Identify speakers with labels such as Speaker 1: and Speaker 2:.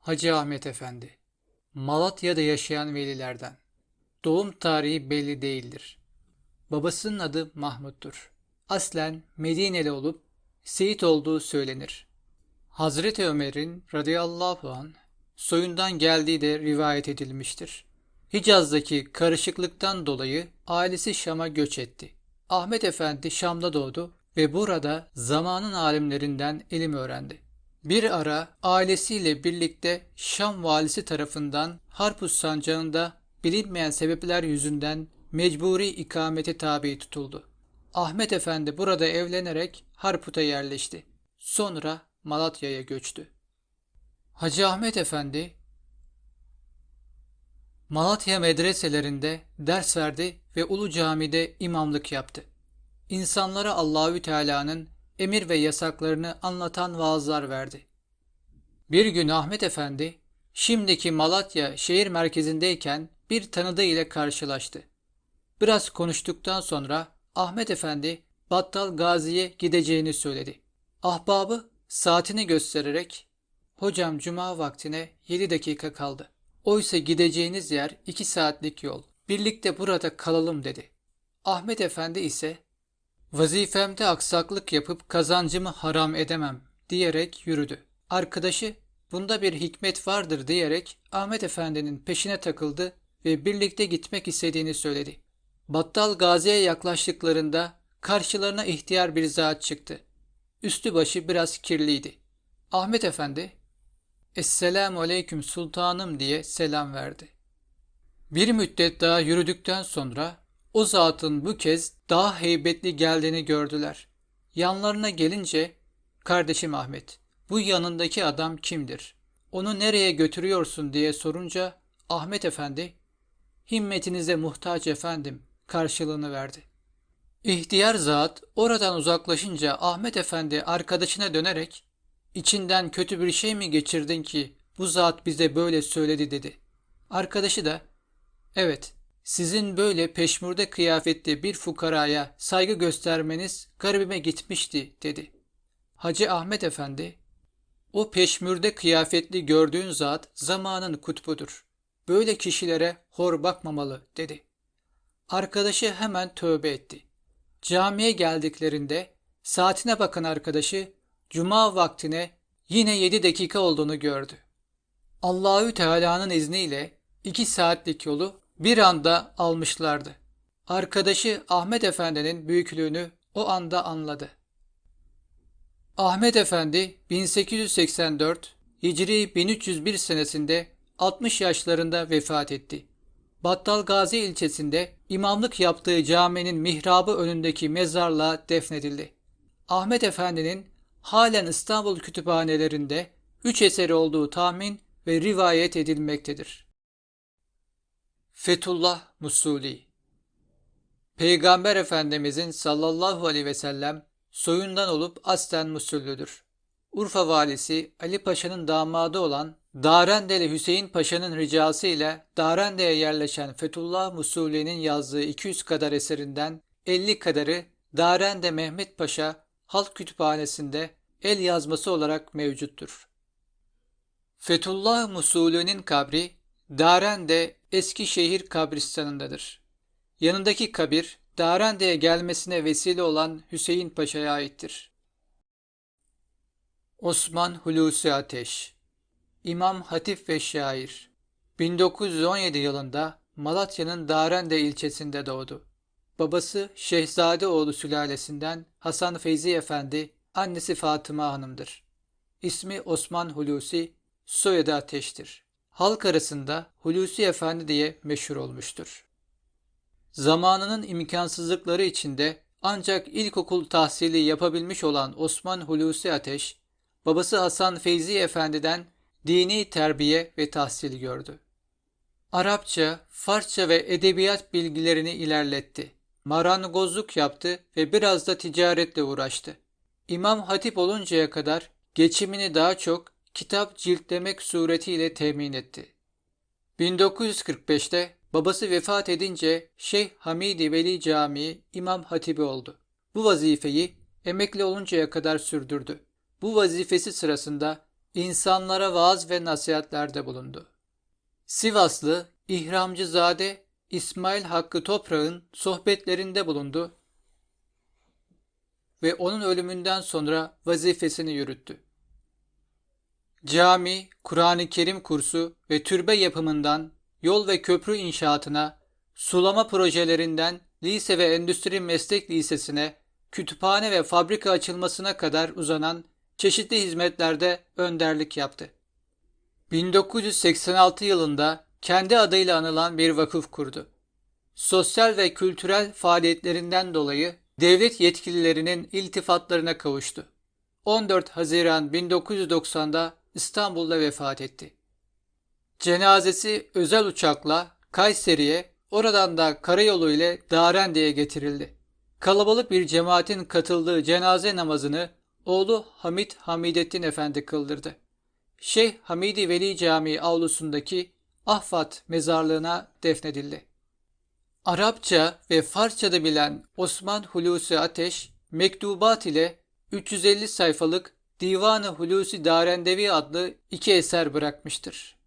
Speaker 1: Hacı Ahmet Efendi Malatya'da yaşayan velilerden. Doğum tarihi belli değildir. Babasının adı Mahmut'tur. Aslen Medineli olup Seyit olduğu söylenir. Hazreti Ömer'in radıyallahu an soyundan geldiği de rivayet edilmiştir. Hicaz'daki karışıklıktan dolayı ailesi Şam'a göç etti. Ahmet Efendi Şam'da doğdu ve burada zamanın alimlerinden ilim öğrendi. Bir ara ailesiyle birlikte Şam valisi tarafından Harpus sancağında bilinmeyen sebepler yüzünden mecburi ikamete tabi tutuldu. Ahmet Efendi burada evlenerek Harput'a yerleşti. Sonra Malatya'ya göçtü. Hacı Ahmet Efendi Malatya medreselerinde ders verdi ve Ulu Cami'de imamlık yaptı. İnsanlara Allahü Teala'nın emir ve yasaklarını anlatan vaazlar verdi. Bir gün Ahmet Efendi şimdiki Malatya şehir merkezindeyken bir tanıdığı ile karşılaştı. Biraz konuştuktan sonra Ahmet Efendi Battal Gazi'ye gideceğini söyledi. Ahbabı saatini göstererek Hocam cuma vaktine 7 dakika kaldı. Oysa gideceğiniz yer 2 saatlik yol. Birlikte burada kalalım dedi. Ahmet Efendi ise vazifemde aksaklık yapıp kazancımı haram edemem diyerek yürüdü. Arkadaşı bunda bir hikmet vardır diyerek Ahmet Efendi'nin peşine takıldı ve birlikte gitmek istediğini söyledi. Battal Gazi'ye yaklaştıklarında karşılarına ihtiyar bir zat çıktı. Üstü başı biraz kirliydi. Ahmet Efendi, Esselamu Aleyküm Sultanım diye selam verdi. Bir müddet daha yürüdükten sonra o zatın bu kez daha heybetli geldiğini gördüler. Yanlarına gelince, kardeşim Ahmet, bu yanındaki adam kimdir? Onu nereye götürüyorsun diye sorunca Ahmet Efendi, himmetinize muhtaç efendim karşılığını verdi. İhtiyar zat oradan uzaklaşınca Ahmet Efendi arkadaşına dönerek içinden kötü bir şey mi geçirdin ki bu zat bize böyle söyledi dedi. Arkadaşı da evet sizin böyle peşmurde kıyafetli bir fukaraya saygı göstermeniz garibime gitmişti dedi. Hacı Ahmet Efendi o peşmürde kıyafetli gördüğün zat zamanın kutbudur. Böyle kişilere hor bakmamalı dedi. Arkadaşı hemen tövbe etti. Camiye geldiklerinde saatine bakan arkadaşı cuma vaktine yine yedi dakika olduğunu gördü. Allahü Teala'nın izniyle iki saatlik yolu bir anda almışlardı. Arkadaşı Ahmet Efendi'nin büyüklüğünü o anda anladı. Ahmet Efendi 1884 Hicri 1301 senesinde 60 yaşlarında vefat etti. Battal Gazi ilçesinde imamlık yaptığı caminin mihrabı önündeki mezarlığa defnedildi. Ahmet Efendi'nin halen İstanbul kütüphanelerinde üç eseri olduğu tahmin ve rivayet edilmektedir. Fethullah Musuli Peygamber Efendimizin sallallahu aleyhi ve sellem soyundan olup aslen Musullüdür. Urfa valisi Ali Paşa'nın damadı olan Darendeli Hüseyin Paşa'nın ricası ile Darende'ye yerleşen Fethullah Musuli'nin yazdığı 200 kadar eserinden 50 kadarı Darende Mehmet Paşa Halk Kütüphanesi'nde el yazması olarak mevcuttur. Fethullah Musuli'nin kabri Darende Eskişehir kabristanındadır. Yanındaki kabir Darende'ye gelmesine vesile olan Hüseyin Paşa'ya aittir. Osman Hulusi Ateş İmam Hatip ve şair 1917 yılında Malatya'nın Darende ilçesinde doğdu. Babası Şehzadeoğlu sülalesinden Hasan Feyzi Efendi, annesi Fatıma Hanım'dır. İsmi Osman Hulusi, soyadı Ateş'tir. Halk arasında Hulusi Efendi diye meşhur olmuştur. Zamanının imkansızlıkları içinde ancak ilkokul tahsili yapabilmiş olan Osman Hulusi Ateş, babası Hasan Feyzi Efendi'den dini terbiye ve tahsil gördü. Arapça, Farsça ve edebiyat bilgilerini ilerletti. Marangozluk yaptı ve biraz da ticaretle uğraştı. İmam Hatip oluncaya kadar geçimini daha çok kitap ciltlemek suretiyle temin etti. 1945'te babası vefat edince Şeyh Hamidi Veli Camii İmam Hatibi oldu. Bu vazifeyi emekli oluncaya kadar sürdürdü. Bu vazifesi sırasında insanlara vaaz ve nasihatlerde bulundu. Sivaslı İhramcızade İsmail Hakkı Toprak'ın sohbetlerinde bulundu ve onun ölümünden sonra vazifesini yürüttü. Cami, Kur'an-ı Kerim kursu ve türbe yapımından yol ve köprü inşaatına, sulama projelerinden lise ve endüstri meslek lisesine, kütüphane ve fabrika açılmasına kadar uzanan çeşitli hizmetlerde önderlik yaptı. 1986 yılında kendi adıyla anılan bir vakıf kurdu. Sosyal ve kültürel faaliyetlerinden dolayı devlet yetkililerinin iltifatlarına kavuştu. 14 Haziran 1990'da İstanbul'da vefat etti. Cenazesi özel uçakla Kayseri'ye, oradan da karayolu ile Darende'ye getirildi. Kalabalık bir cemaatin katıldığı cenaze namazını oğlu Hamit Hamidettin Efendi kıldırdı. Şeyh Hamidi Veli Camii avlusundaki Ahfat mezarlığına defnedildi. Arapça ve Farsça'da bilen Osman Hulusi Ateş, mektubat ile 350 sayfalık Divan-ı Hulusi Darendevi adlı iki eser bırakmıştır.